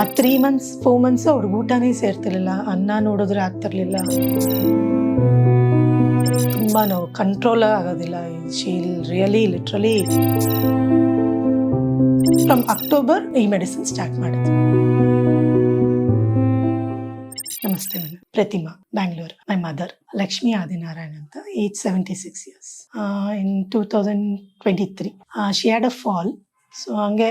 ಆ three months four months ಅವ್ರಿಗೆ ಊಟನೇ ಸೇರ್ತಿರ್ಲಿಲ್ಲ, ಅನ್ನ ನೋಡಿದ್ರೆ ಆಗ್ತಿರ್ಲಿಲ್ಲ. ತುಂಬ ನೋವು ಕಂಟ್ರೋಲ್ ಆಗೋದಿಲ್ಲ. She'll really literally from October ಈ ಮೆಡಿಸಿನ್ ಸ್ಟಾರ್ಟ್ ಮಾಡಿದ್ವಿ ನಮಸ್ತೆ ನಾನು ಪ್ರತಿಮಾ ಬ್ಯಾಂಗ್ಳೂರ್ ಮೈ ಮದರ್ ಲಕ್ಷ್ಮಿ ಆದಿನಾರಾಯಣ್ ಅಂತ age seventy six years in two thousand twenty three she had a fall so ಹಂಗೆ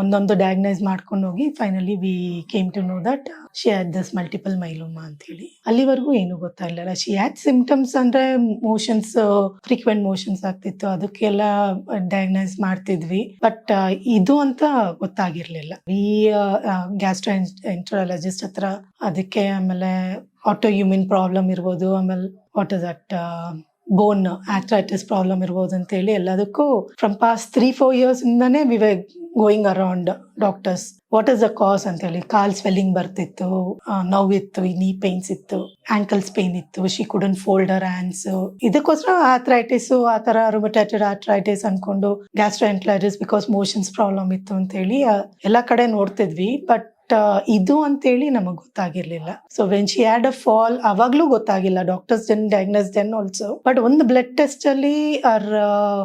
ಒಂದೊಂದು ಡಯಾಗ್ನೈಸ್ ಮಾಡ್ಕೊಂಡು ಹೋಗಿ finally we came to know that she had this multiple myeloma ಅಂತ ಹೇಳಿ ಅಲ್ಲಿವರೆಗೂ ಏನು ಗೊತ್ತಾಗಲಿಲ್ಲ. ಶಿ ಹ್ಯಾಡ್ ಸಿಂಪ್ಟಮ್ಸ್ ಅಂದ್ರೆ ಮೋಷನ್ಸ್ ಫ್ರೀಕ್ವೆಂಟ್ ಮೋಷನ್ಸ್ ಆಗ್ತಿತ್ತು. ಅದಕ್ಕೆಲ್ಲ ಡಯಾಗ್ನೈಸ್ ಮಾಡ್ತಿದ್ವಿ. ಬಟ್ ಇದು ಅಂತ ಗೊತ್ತಾಗಿರ್ಲಿಲ್ಲ. ವಿ ಗ್ಯಾಸ್ಟ್ರೋ ಎಂಟ್ರಾಲಜಿಸ್ಟ್ ಹತ್ರ ಅದಕ್ಕೆ ಆಮೇಲೆ ಆಟೋ ಯೂಮಿನ್ ಪ್ರಾಬ್ಲಮ್ ಇರ್ಬೋದು. ಆಮೇಲೆ what is that bone arthritis problem ಇರ್ಬೋದು ಅಂತೇಳಿ ಎಲ್ಲದಕ್ಕೂ from past three four years ಇಂದಾನೆ we were going around doctors what is the cause ಅಂತ ಹೇಳಿ ಕಾಲ್ ಸ್ವೆಲ್ಲಿಂಗ್ ಬರ್ತಿತ್ತು ನೋವಿತ್ತು ನೀ ಪೇನ್ಸ್ ಇತ್ತು ಆಂಕಲ್ಸ್ ಪೇನ್ ಇತ್ತು she couldn't fold her hands ಇದಕ್ಕೋಸ್ಕರ ಆಥ್ರೈಟಿಸ್ ಆ ತರ ರುಮಟೈಟೆಡ್ ಆಥ್ರೈಟಿಸ್ ಅನ್ಕೊಂಡು gastroenteritis because motions problem ಇತ್ತು ಅಂತ ಹೇಳಿ ಎಲ್ಲಾ ಕಡೆ ನೋಡ್ತಿದ್ವಿ. ಬಟ್ ಇದು ಅಂತೇಳಿ ನಮಗೆ ಗೊತ್ತಾಗಿರ್ಲಿಲ್ಲ. So when she had a fall ಅವಾಗ್ಲೂ ಗೊತ್ತಾಗಿಲ್ಲ. Doctors then diagnose then also but ಒಂದು ಬ್ಲಡ್ ಟೆಸ್ಟ್ ಅಲ್ಲಿ are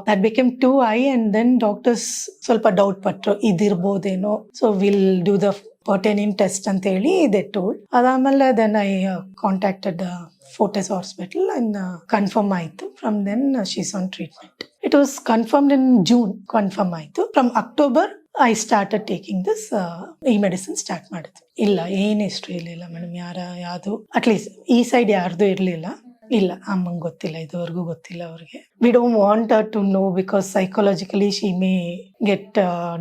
that became too high and then doctors ಸ್ವಲ್ಪ ಡೌಟ್ ಪಟ್ರು. ಇದಿರ್ಬೋದೇನೋ? So will do the protein test ಅಂತ ಹೇಳಿ ಇದೆ ಟೋಲ್ ಅದಾದ್ಮೇಲೆ then I contacted Fortis hospital and confirm ಆಯಿತು. From then she's on treatment it was confirmed in June confirm ಆಯಿತು. From October I started taking this ಈ medicine start ಮಾಡಿದ್ವಿ. ಇಲ್ಲ, ಏನು ಹಿಸ್ಟ್ರಿ ಇರಲಿಲ್ಲ ಮೇಡಮ್ ಯಾರ, ಯಾವುದು ಅಟ್ಲೀಸ್ಟ್ ಈ ಸೈಡ್ ಯಾರ್ದು ಇರಲಿಲ್ಲ. ಇಲ್ಲ, ಅಮ್ಮಂಗೆ ಗೊತ್ತಿಲ್ಲ, ಇದುವರೆಗೂ ಗೊತ್ತಿಲ್ಲ ಅವ್ರಿಗೆ. We don't want to know because psychologically she may get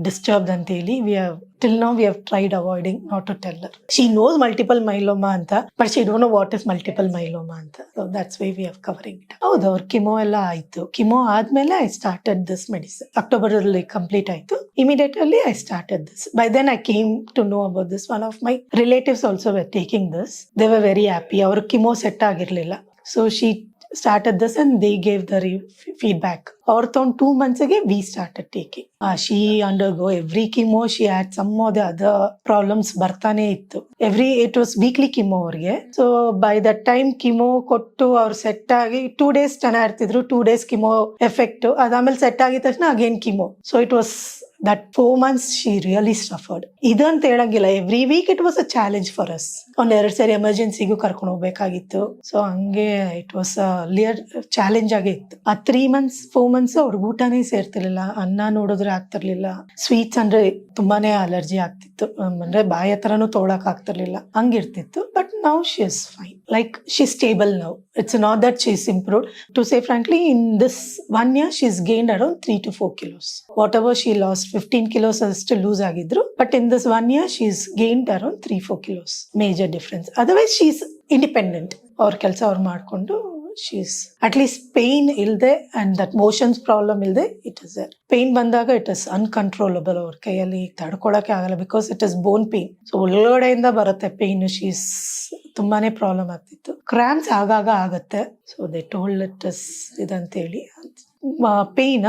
disturbed ಅಂತ ಹೇಳಿ we have till now we have tried avoiding not to tell her she knows multiple myeloma ಅಂತ but she don't know what is multiple myeloma ಅಂತ. So that's why we have covering it ಹೌದು, ಅವ್ರ chemo ಎಲ್ಲ ಆಯ್ತು. Chemo ಆದ್ಮೇಲೆ I started this medicine October ಅಲ್ಲಿ complete ಆಯ್ತು. I started this by then I came to know about this one of my relatives also were taking this they were very happy ಅವ್ರ chemo set ಆಗಿರ್ಲಿಲ್ಲ. So she started this and they gave the re- feedback. Or on two months ago, we started taking. Uh, she undergo every chemo. She had some of the other problems. ಬರ್ತಾನೆ ಇತ್ತು. Every it was weekly chemo ಅವ್ರಿಗೆ. So by that time chemo ಕೊಟ್ಟು ಅವ್ರು set ಆಗಿ two days ಚೆನ್ನಾಗಿರ್ತಿದ್ರು two days chemo effect ಅದಾದ್ಮೇಲೆ set that four months she really suffered ಇದಂತ ಹೇಳಂಗಿಲ್ಲ. Every week it was a challenge for us ಒಂದ್ ಎರಡು ಸರಿ ಎಮರ್ಜೆನ್ಸಿಗೂ ಕರ್ಕೊಂಡು ಹೋಗ್ಬೇಕಾಗಿತ್ತು. ಸೊ ಹಂಗೆ ಇಟ್ ವಾಸ್ ಲಿಯರ್ ಚಾಲೆಂಜ್ ಆಗೇ ಇತ್ತು ಆ ತ್ರೀ ಮಂತ್ಸ್ ಫೋರ್ ಮಂತ್ಸ್ ಅವ್ರಿಗೆ ಊಟನೇ ಸೇರ್ತಿರ್ಲಿಲ್ಲ. ಅನ್ನ ನೋಡಿದ್ರೆ ಆಗ್ತಿರ್ಲಿಲ್ಲ. ಸ್ವೀಟ್ಸ್ ಅಂದ್ರೆ ತುಂಬಾನೇ ಅಲರ್ಜಿ ಆಗ್ತಿತ್ತು. ಅಂದ್ರೆ ಬಾಯ ಹತ್ರನೂ ತೋಳಕ್ ಆಗ್ತಿರ್ಲಿಲ್ಲ. ಹಂಗಿರ್ತಿತ್ತು. But now she is fine like she stable now it's not that she is improved to say frankly in this one year she is gain around three to four kilos whatever she lost fifteen kilos ಅಷ್ಟು loose ಆಗಿದ್ರು. But in this one year she is gained around three four kilos major difference otherwise she is independent ಅವ್ರ ಕೆಲಸ ಅವ್ರು ಮಾಡಿಕೊಂಡು she's at least pain ಇಲ್ಲದೆ and that motions problem ಇಲ್ಲದೆ it is there pain ಬಂದಾಗ it is uncontrollable ಅವ್ರ ಕೈಯಲ್ಲಿ ತಡ್ಕೊಳಕ್ಕೆ ಆಗಲ್ಲ because it is bone pain so ಒಳಗಡೆಯಿಂದ ಬರುತ್ತೆ ಪೇನ್ ಶೀಸ್ ತುಂಬಾನೇ ಪ್ರಾಬ್ಲಮ್ ಆಗ್ತಿತ್ತು. ಕ್ರಾಮ್ಸ್ ಆಗಾಗ ಆಗುತ್ತೆ. So they told it is ಇದಂತೇಳಿ. Pain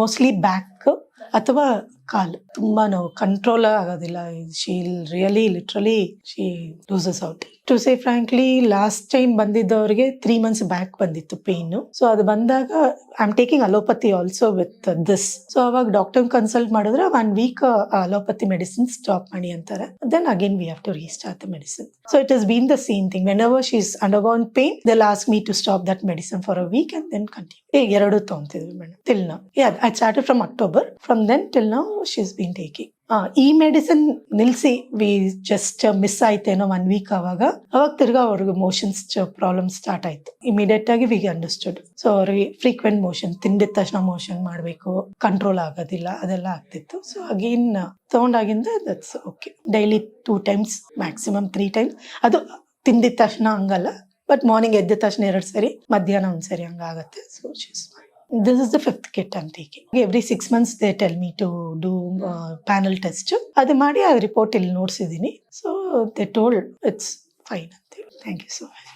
mostly back あとは ಕಾಲು ತುಂಬಾ ನಾವು ಕಂಟ್ರೋಲ್ ಆಗೋದಿಲ್ಲ. She'll really literally she loses out to say frankly last time ಬಂದಿದ್ದವರಿಗೆ three months back ಬಂದಿತ್ತು ಪೇನ್ ಸೊ ಅದು ಬಂದಾಗ I am taking allopathy also with this so ಅವಾಗ doctor consult ಮಾಡಿದ್ರೆ one week allopathy medicine stop ಮಾಡಿ ಅಂತಾರೆ. Then again we have to restart the medicine so it is been the same thing when our she is undergone pain they last me to stop that medicine for a week and then continue ಎರಡು ತೊಗೊಂತಿದ್ವಿ madam till now yeah I start from October from then till now is been taking ಈ medicine ನಿಲ್ಸಿ we just miss ಆಯ್ತೇನೋ one week ಅವಾಗ ಅವಾಗ ತಿರ್ಗಾ ಅವ್ರಿಗೆ motions problem start ಆಯ್ತು. Immediate ಆಗಿ ವಿ ಅಂಡರ್ಸ್ಟುಡ್ ಸೊ ಅವ್ರಿಗೆ ಫ್ರೀಕ್ವೆಂಟ್ ಮೋಷನ್ ತಿಂದಿದ ತಕ್ಷಣ ಮೋಷನ್ ಮಾಡಬೇಕು ಕಂಟ್ರೋಲ್ ಆಗೋದಿಲ್ಲ, ಅದೆಲ್ಲ ಆಗ್ತಿತ್ತು. So again ತಗೊಂಡಾಗಿಂದ that's okay daily two times maximum three times ಅದು ತಿಂದಿದ ತಕ್ಷಣ ಹಂಗಲ್ಲ ಬಟ್ ಮಾರ್ನಿಂಗ್ ಎದ್ದ ತಕ್ಷಣ ಎರಡು ಸರಿ, ಮಧ್ಯಾಹ್ನ ಒಂದು ಸರಿ ಹಂಗಾಗತ್ತೆ so she's this is the fifth kit ಅಂತ ಹೀಗೆ every six months they tell me to do panel test ಅದು ಮಾಡಿ ಆ ರಿಪೋರ್ಟ್ ಇಲ್ಲಿ ನೋಡ್ಸಿದ್ದೀನಿ. So they told it's fine ಅಂತೇಳಿ ಥ್ಯಾಂಕ್ ಯು ಸೊ ಮಚ್